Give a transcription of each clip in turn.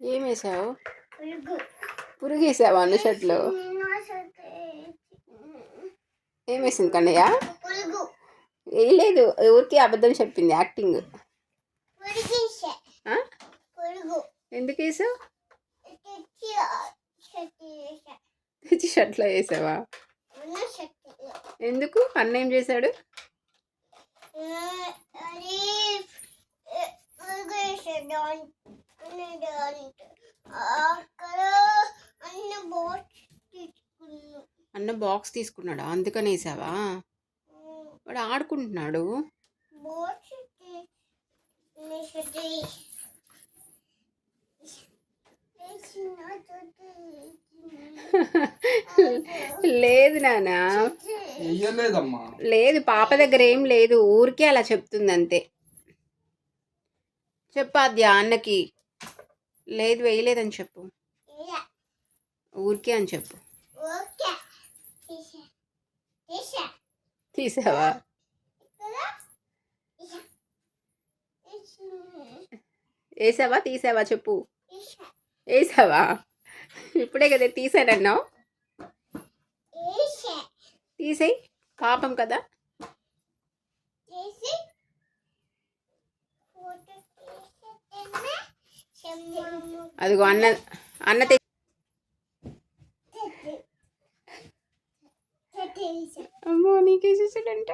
ఏం వేసావు పురుగు. వేసావా అన్న షర్ట్లో? ఏం వేసింది కన్నయ్య వేయలేదు ఊరికి అబద్ధం చెప్పింది యాక్టింగ్. ఎందుకు వేసావు? తెచ్చి షర్ట్లో వేసావా? ఎందుకు? అన్న ఏం చేశాడు? అన్న బాక్స్ తీసుకున్నాడా? అందుకని వేసావా? వాడు ఆడుకుంటున్నాడు. లేదు నానా. లేదు పాప దగ్గర ఏం లేదు ఊరికే అలా చెప్తుంది అంతే చెప్పు అది అన్నకి. లేదు వేయలేదని చెప్పు. ఊరికే అని చెప్పు. తీసావా? వేసావా తీసావా చెప్పు. వేసావా? ఇప్పుడే కదా తీసానన్నావు. తీసా తీసేయి. పాపం కదా. అదిగో అన్న అన్న తె అమ్మో నీకేసేసాడంట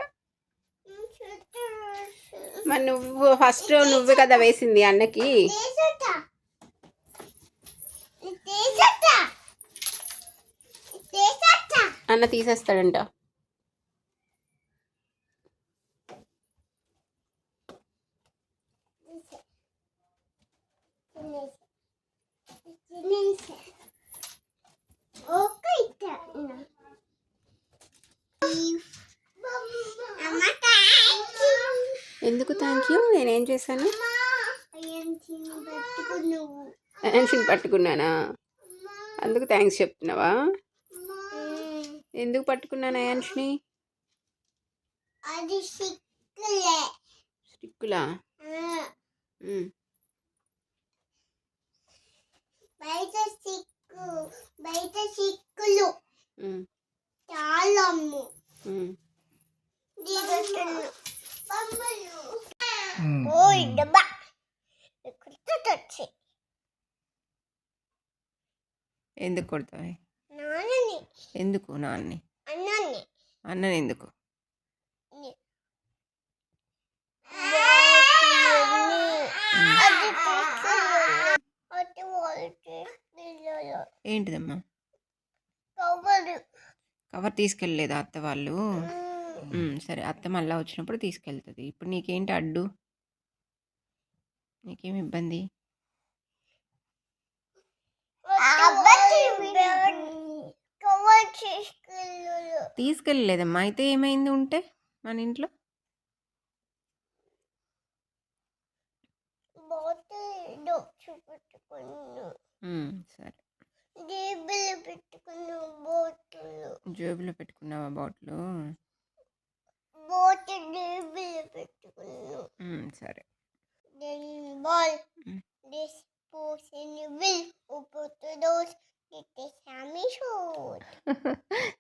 మరి నువ్వు ఫస్ట్ నువ్వే కదా వేసింది అన్నకి. అన్న తీసేస్తాడంట ఓకే అమ్మ థ్యాంక్ యూ ఎందుకు థ్యాంక్ యూ నేనేం చేశాను? యాన్షిని పట్టుకున్నానా అందుకు థ్యాంక్స్ చెప్తున్నావా? ఎందుకు పట్టుకున్నాను యాన్షిని అది సిక్కులే. బయట సిక్కు బయట సిక్కులు. ఉమ్, చాలా అమ్ము ఉమ్. ఓయ్ డబ్బా కుర్తొచ్చి ఎందుకు కొడతావు? నాన్నని. ఎందుకు నాన్ని అన్నాన్ని అన్నని ఎందుకు? ఏంటిదమ్మా? కవరు. తీసుకెళ్ళలేదా అత్త వాళ్ళు? సరే అత్త మళ్ళా వచ్చినప్పుడు తీసుకెళ్తుంది. ఇప్పుడు నీకేంటి అడ్డు? నీకేం ఇబ్బంది? తీసుకెళ్ళలేదమ్మా. అయితే ఏమైంది ఉంటే మన ఇంట్లో? సరే. జేబులు పెట్టుకున్న బాటిల్. జేబులో పెట్టుకున్నావా బాటిల్? బాటిల్ జేబులు పెట్టుకున్నా. ఉమ్, సరే. ball. Mm. This person will open the doors.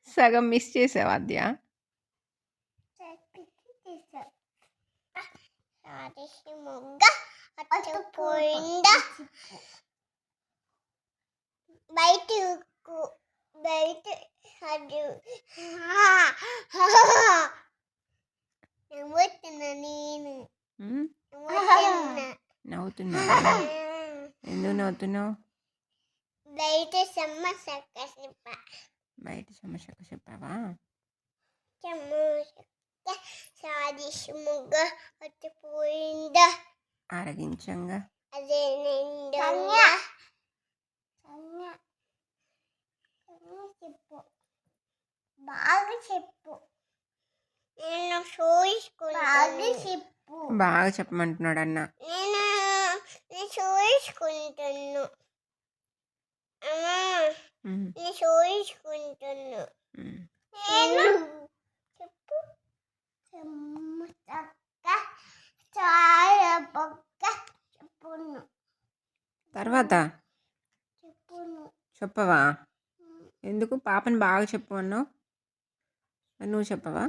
సగం మిస్ చేసావా అద్యా? అచ్చపోయిందా బయట బయట నవ్వుతున్నా నేను. నవ్వుతున్నా. ఎందుకు నవ్వుతున్నావు? బయట సమస్య కసిప బయట చెప్పావా సమస్య సారిసి మొగ్గ అచ్చపోయిందా ఆరగించంగా. అదే నిండా. చెప్పు. బాగా చెప్పు. నేను బాగా చెప్పు. బాగా చెప్పమంటున్నాడు అన్న. నేను చూసుకుంటున్నాను నేను చూసుకుంటున్నాను నేను చెప్పు. చాలా పక్క చెప్పును. తర్వాత? చెప్పును. చెప్పవా? ఎందుకు? పాపని బాగా చెప్పు అన్నావు. నువ్వు చెప్పవా?